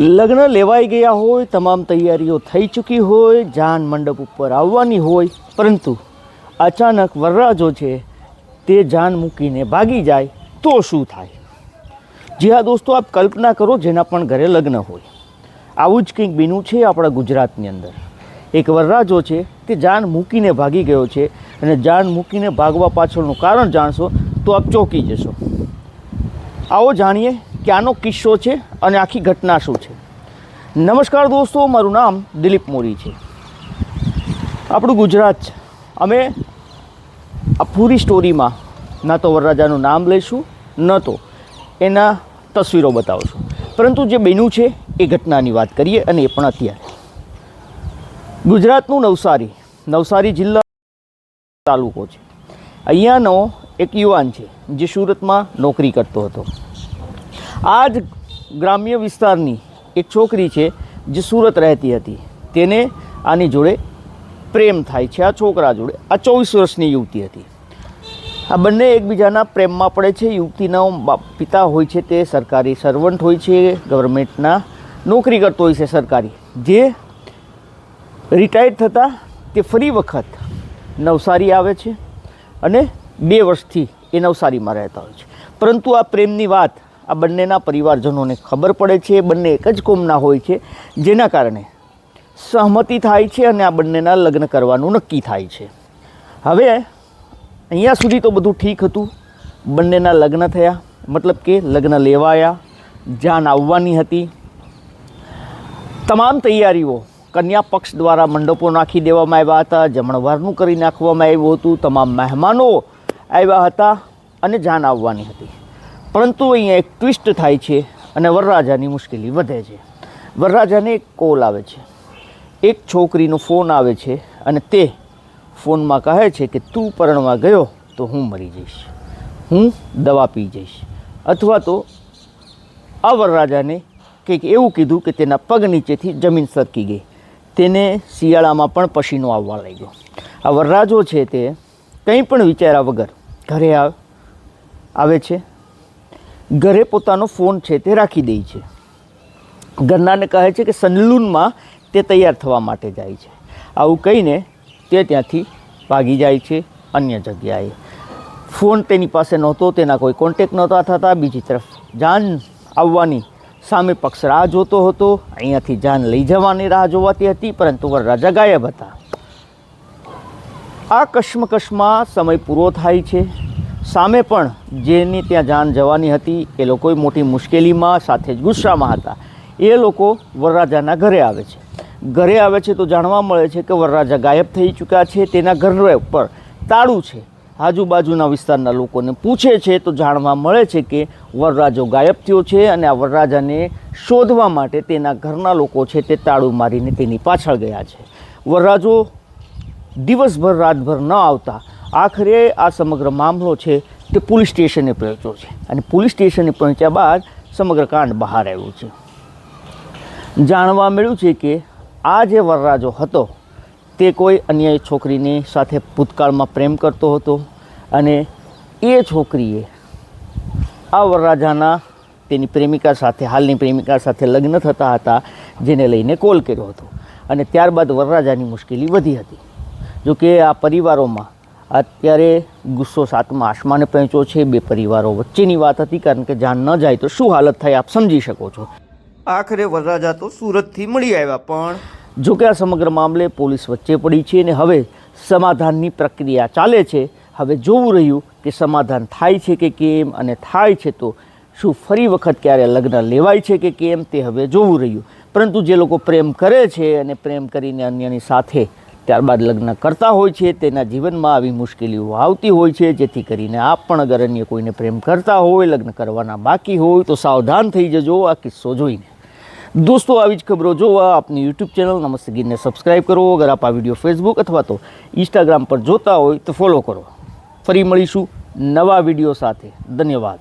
લગ્ન લેવાઈ ગયા હોય, તમામ તૈયારીઓ થઈ ચૂકી હોય, જાન મંડપ ઉપર આવવાની હોય, પરંતુ અચાનક વરરાજો છે, તે જાન મૂકીને ભાગી જાય, તો શું થાય? જી હા દોસ્તો, આપ કલ્પના કરો જેના પણ ઘરે લગ્ન હોય. આવું જ કંઈક બીનું છે આપણા ગુજરાતની અંદર. એક વરરાજો છે, તે જાન મૂકીને ભાગી ગયો છે, અને જાન મૂકીને ભાગવા પાછળનું કારણ જાણશો, તો આપ ચોંકી જશો. આવો જાણીએ કે આનો કિસ્સો છે અને આખી ઘટના શું છે? નમસ્કાર દોસ્તો, મારું નામ દિલીપ મોરી છે. આપણું ગુજરાત છે. અમે આ પૂરી સ્ટોરીમાં ના તો વરરાજાનું નામ લઈશું, ન તો એના તસવીરો બતાવશું. પરંતુ જે બન્યું છે એ ઘટનાની વાત કરીએ અને એ પણ અત્યારે. ગુજરાતનું નવસારી નવસારી જિલ્લા તાલુકો છે. અહીંયાનો એક યુવાન છે, જે સુરતમાં નોકરી કરતો હતો. આ જ ગ્રામ્ય વિસ્તારની એક છોકરી છે, જે સુરત રહેતી હતી. તેને આની જોડે પ્રેમ થાય છે, આ છોકરા જોડે. આ ચોવીસ વર્ષની યુવતી હતી. આ બંને એકબીજાના પ્રેમમાં પડે છે. યુવતીના પિતા હોય છે તે, સરકારી સર્વન્ટ હોય છે ગવર્મેન્ટના નોકરી કરતો હોય છે સરકારી. જે રિટાયર્ડ થતાં તે ફરી વખત નવસારી આવે છે અને બે વર્ષથી એ નવસારીમાં રહેતા હોય છે. પરંતુ આ પ્રેમની વાત આ બંનેના પરિવારજનોને ખબર પડે છે, બંને એક જ કોમના હોય છે, જેના કારણે સહમતિ થાય છે અને આ બંનેના લગ્ન કરવાનું નક્કી થાય છે. હવે અહીંયા સુધી તો બધું ઠીક હતું. બંનેના લગ્ન થયા, મતલબ કે લગ્ન લેવાયા, જાન આવવાની હતી. તમામ તૈયારીઓ કન્યા પક્ષ દ્વારા મંડપો નાખી દેવામાં આવ્યા હતા, જમણવારનું કરી નાખવામાં આવ્યું હતું, તમામ મહેમાનો આવ્યા હતા અને જાન આવવાની હતી. પરંતુ અહીંયા એક ટ્વિસ્ટ થાય છે અને વરરાજાની મુશ્કેલી વધે છે. વરરાજાને એક કોલ આવે છે. એક છોકરીનો ફોન આવે છે અને તે ફોનમાં કહે છે કે તું પરણવા ગયો તો હું મરી જઈશ. હું દવા પી જઈશ. અથવા તો આ વરરાજાને કંઈક એવું કીધું કે તેના પગ નીચેથી જમીન સરકી ગઈ. તેને શિયાળામાં પણ પસીનો આવવા લાગ્યો. આ વરરાજો છે તે કંઈ પણ વિચાર્યા વગર ઘરે આવ છે. ઘરે પોતાનો ફોન છે તે રાખી દે છે. ઘરનાને કહે છે કે સનલૂનમાં તે તૈયાર થવા માટે જાય છે. આવું કહીને તે ત્યાંથી ભાગી જાય છે અન્ય જગ્યાએ. ફોન તેની પાસે નહોતો, તેના કોઈ કોન્ટેક નહોતા થતા બીજી તરફ જાન આવવાની સામે પક્ષ રાહ જોતો હતો. અહીંયાથી જાન લઈ જવાની રાહ જોવાતી હતી, પરંતુ વરરાજા ગાયબ હતા. આ કશ્મકશમાં સમય પૂરો થાય છે. સામે પણ જેની ત્યાં જાન જવાની હતી, એ લોકો મોટી મુશ્કેલીમાં સાથે જ ગુસ્સામાં હતા. એ લોકો વરરાજાના ઘરે આવે છે. ઘરે આવે છે તો જાણવા મળે છે કે વરરાજા ગાયબ થઈ ચૂક્યા છે, તેના ઘર ઉપર તાળું છે. આજુબાજુના વિસ્તારના લોકોને પૂછે છે તો જાણવા મળે છે કે વરરાજો ગાયબ થયો છે અને આ વરરાજાને શોધવા માટે તેના ઘરના લોકો છે તે તાળું મારીને તેની પાછળ ગયા છે. વરરાજો દિવસભર, રાતભર ન આવતા આખરે આ સમગ્ર મામલો છે તે પોલીસ સ્ટેશને પહોંચ્યો છે અને પોલીસ સ્ટેશને પહોંચ્યા બાદ સમગ્ર કાંડ બહાર આવ્યું છે. જાણવા મળ્યું છે કે આ જે વરરાજો હતો, તે કોઈ અન્ય છોકરીની સાથે ભૂતકાળમાં પ્રેમ કરતો હતો અને એ છોકરીએ આ વરરાજાના તેની પ્રેમિકા સાથે, હાલની પ્રેમિકા સાથે લગ્ન થતા હતા, જેને લઈને કોલ કર્યો હતો. અને ત્યારબાદ વરરાજાની મુશ્કેલી વધી હતી. જો કે આ પરિવારોમાં અત્યારે ગુસ્સો સાતમા આસમાને પહોંચ્યો છે. બે પરિવારો વચ્ચેની વાત હતી કારણ કે જાન ન જાય તો શું હાલત થાય આપ સમજી શકો છો. આખરે વરરાજા તો સુરતથી મળી આવ્યા પણ જો કે આ સમગ્ર મામલે પોલીસ વચ્ચે પડી છે અને હવે સમાધાનની પ્રક્રિયા ચાલે છે. હવે જોવું રહ્યું કે સમાધાન થાય છે કે કેમ અને થાય છે તો શું ફરી વખત ક્યારે લગ્ન લેવાય છે કે કેમ તે હવે જોવું રહ્યું. પરંતુ જે લોકો પ્રેમ કરે છે અને પ્રેમ કરીને અન્યની સાથે ત્યારબાદ લગ્ન કરતા હોય છે, તેના જીવનમાં આવી મુશ્કેલીઓ આવતી હોય છે, જેથી કરીને આપ પણ અગર અન્ય કોઈને પ્રેમ કરતા હોય, લગ્ન કરવાના બાકી હોય, તો સાવધાન થઈ જજો આ કિસ્સો જોઈને. દોસ્તો, આવી જ ખબરો જોવા આપની યુટ્યુબ ચેનલ નમસ્તે ગીરને સબસ્ક્રાઈબ કરો. અગર આપ આ વીડિયો ફેસબુક અથવા તો ઇન્સ્ટાગ્રામ પર જોતા હોય, તો ફોલો કરો. ફરી મળીશું નવા વીડિયો સાથે. ધન્યવાદ.